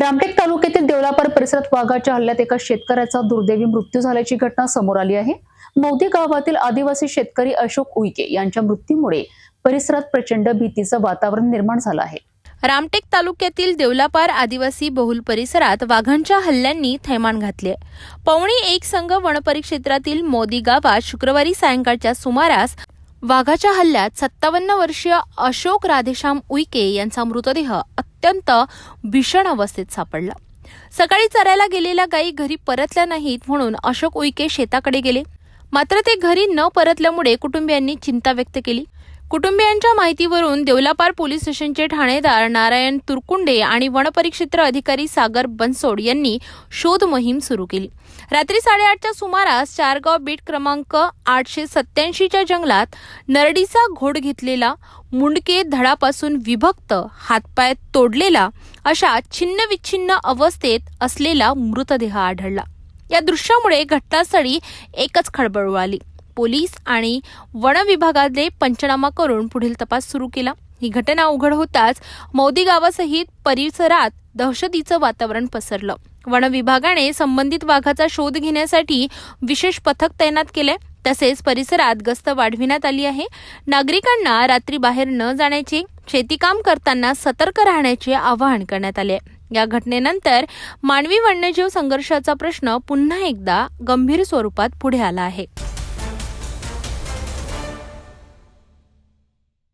रामटेक तालुक्यातील देवलापार परिसरात वाघाच्या हल्ल्यात एका शेतकऱ्याचा दुर्दैवी मृत्यू झाल्याची घटना समोर आली आहे. मौदी गावातील आदिवासी शेतकरी अशोक उईके यांच्या मृत्यूमुळे परिसरात प्रचंड भीतीचं वातावरण निर्माण झालं आहे. रामटेक तालुक्यातील देवलापार आदिवासी बहुल परिसरात वाघांच्या हल्ल्यांनी थैमान घातले. पवणी एक संघ वनपरिक्षेत्रातील मोदी गावात शुक्रवारी सायंकाळच्या सुमारास वाघाच्या हल्ल्यात सत्तावन्न वर्षीय अशोक राधेश्याम उईके यांचा मृतदेह अत्यंत भीषण अवस्थेत सापडला. सकाळी चरायला गेलेल्या गायी घरी परतल्या नाहीत म्हणून अशोक उईके शेताकडे गेले. मात्र ते घरी न परतल्यामुळे कुटुंबियांनी चिंता व्यक्त केली. कुटुंबियांच्या माहितीवरून देवलापार पोलीस स्टेशनचे ठाणेदार नारायण तुरकुंडे आणि वनपरिक्षेत्र अधिकारी सागर बनसोड यांनी शोध मोहीम सुरू केली. रात्री साडेआठच्या सुमारास चारगाव बीट क्रमांक आठशे सत्याऐंशीच्या जंगलात नरडीचा घोड घेतलेला मुंडके धडापासून विभक्त हातपाय तोडलेला अशा छिन्नविच्छिन्न अवस्थेत असलेला मृतदेह आढळला. या दृश्यामुळे घटनास्थळी एकच खळबळ उडाली. पोलीस आणि वन विभागाने पंचनामा करून पुढील तपास सुरू केला. ही घटना उघड होताच मौदी गावासहित परिसरात दहशतीचं वातावरण पसरलं. वन विभागाने संबंधित वाघाचा शोध घेण्यासाठी विशेष पथक तैनात केले तसेच परिसरात गस्त वाढविण्यात आली आहे. नागरिकांना रात्री बाहेर न जाण्याचे शेतीकाम करताना सतर्क राहण्याचे आवाहन करण्यात आले या घटनेनंतर मानवी वन्यजीव संघर्षाचा प्रश्न पुन्हा एकदा गंभीर स्वरूपात पुढे आला आहे.